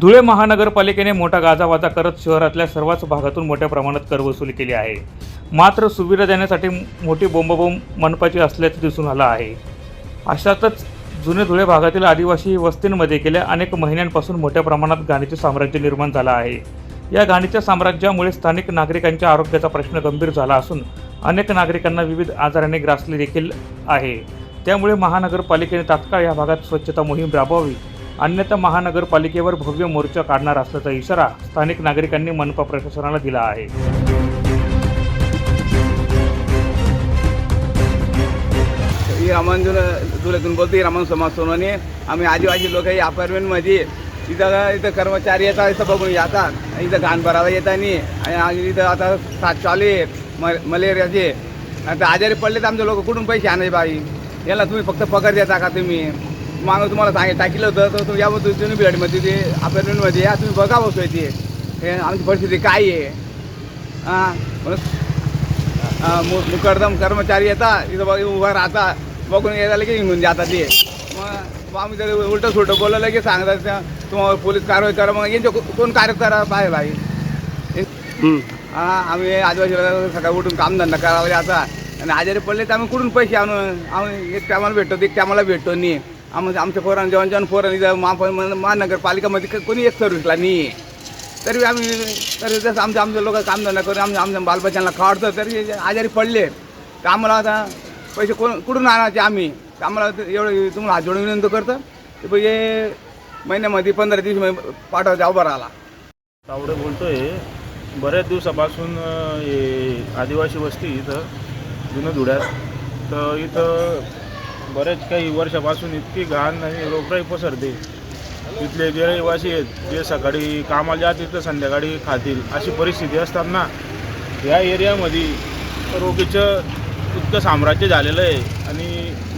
धुळे महानगरपालिकेने मोठा गाजावाजा करत शहरातल्या सर्वच भागातून मोठ्या प्रमाणात कर वसुली केली आहे. मात्र सुविधा देण्यासाठी मोठी बोंबाबोंब मनपाची असल्याचं दिसून आलं आहे. अशातच जुने धुळे भागातील आदिवासी वस्तींमध्ये गेल्या अनेक महिन्यांपासून मोठ्या प्रमाणात घाणीचे साम्राज्य निर्माण झालं आहे. या घाणीच्या साम्राज्यामुळे स्थानिक नागरिकांच्या आरोग्याचा प्रश्न गंभीर झाला असून अनेक नागरिकांना विविध आजाराने ग्रासले देखील आहे. त्यामुळे महानगरपालिकेने तात्काळ या भागात स्वच्छता मोहीम राबवावी अन्यथा महानगरपालिकेवर भव्य मोर्चा काढणार असल्याचा इशारा स्थानिक नागरिकांनी मनपा प्रशासनाला दिला आहे. ही रामान धुळ्यातून बोलतो रामान समाज सोनवणे. आम्ही आदिवासी लोक ही अपार्टमेंटमध्ये. इथं इथं कर्मचारी येतात इथं बघून येतात इथं घाण भरायला येतात नाही. आणि इथं आता सात चालू आहे म मलेरियाचे. आता आजारी पडले तर आमचे लोक कुठून पैसे आणायचे बाई? याला तुम्ही फक्त पगार देता का तुम्ही? मागं तुम्हाला सांग टाकलं होतं तर तुम्ही यामध्ये तुम्ही बिल्डमध्ये ते अपार्टमेंटमध्ये या तुम्ही बघा बसू ते. हे आमची परिस्थिती काय आहे. हां म्हणून मुकरदम कर्मचारी येतात इथं बघ उभा राहता बघून यायला की निघून जातात ते. मग आम्ही जर उलटं सुलटं बोललं की सांगतात त्या, तुम्हाला पोलीस कारवाई करा मग यांच्या को- कोण कार्य करा? पाहिजे भाई हा आम्ही आदिवासी सकाळी उठून कामधंदा करावा आता. आणि आजारी पडले तर आम्ही कुठून पैसे आणू? आम्ही एक टायमाला भेटतो एक टायमाला भेटतो नाही आम्ही आमच्या पोरांना जेवण जेवण पोरांनी इथं महा महानगरपालिकामध्ये कोणी एक सर्विसला नाही. तरी आम्ही तरी जसं आमच्या आमच्या लोक कामधंदा करून आमच्या आमच्या बालबच्चांना खावडतो तरी आजारी पडले तर आम्हाला आता पैसे कोण कुठून आणायचे आम्ही? तर आम्हाला एवढं तुम्हाला हात जोडून विनंती करतं. की बघ हे महिन्यामध्ये पंधरा दिवसमध्ये पाठवायचा उभा राहिला तावडे बोलतोय. बऱ्याच दिवसापासून हे आदिवासी वस्ती इथं जुनं धुळ्यात. तर इथं बरेच काही वर्षापासून इतकी घाण आणि रोगराई पसरते. तिथले जे रहिवासी आहेत जे सकाळी कामाला जातील तर संध्याकाळी खातील. अशी परिस्थिती असताना या एरियामध्ये रोगीचं इतकं साम्राज्य झालेलं आहे आणि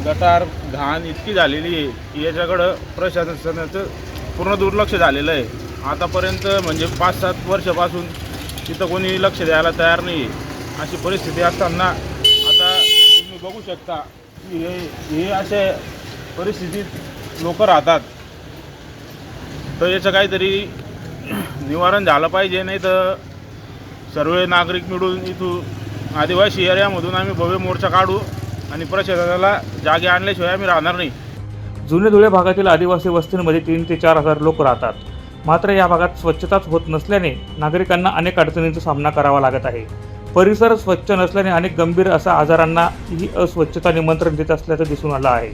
गटार घाण इतकी झालेली आहे की याच्याकडं प्रशासनाचं पूर्ण दुर्लक्ष झालेलं आहे. आतापर्यंत म्हणजे पाच सात वर्षापासून तिथं कोणी लक्ष द्यायला तयार नाही आहे अशी परिस्थिती असताना आता तुम्ही बघू शकता हे हे असे परिस्थितीत लोक राहतात. तर याचं काहीतरी निवारण झालं पाहिजे नाही तर सर्व नागरिक मिळून इथून आदिवासी एरियामधून आम्ही भव्य मोर्चा काढू आणि प्रशासनाला जागे आणल्याशिवाय आम्ही राहणार नाही. जुने धुळे भागातील आदिवासी वस्तींमध्ये तीन ते चार हजार लोक राहतात. मात्र या भागात स्वच्छताच होत नसल्याने नागरिकांना अनेक अडचणींचा सामना करावा लागत आहे. परिसर स्वच्छ नसल्याने अनेक गंभीर असा आजारांना ही अस्वच्छता निमंत्रण देत असल्याचं दिसून आलं आहे.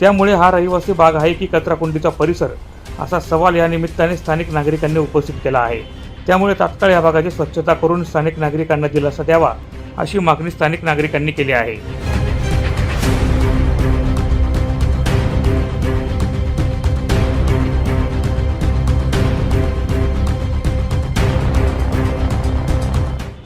त्यामुळे हा रहिवासी भाग आहे की कचराकुंडीचा परिसर असा सवाल या निमित्ताने स्थानिक नागरिकांनी उपस्थित केला आहे. त्यामुळे तात्काळ या भागाची स्वच्छता करून स्थानिक नागरिकांना दिलासा द्यावा अशी मागणी स्थानिक नागरिकांनी केली आहे.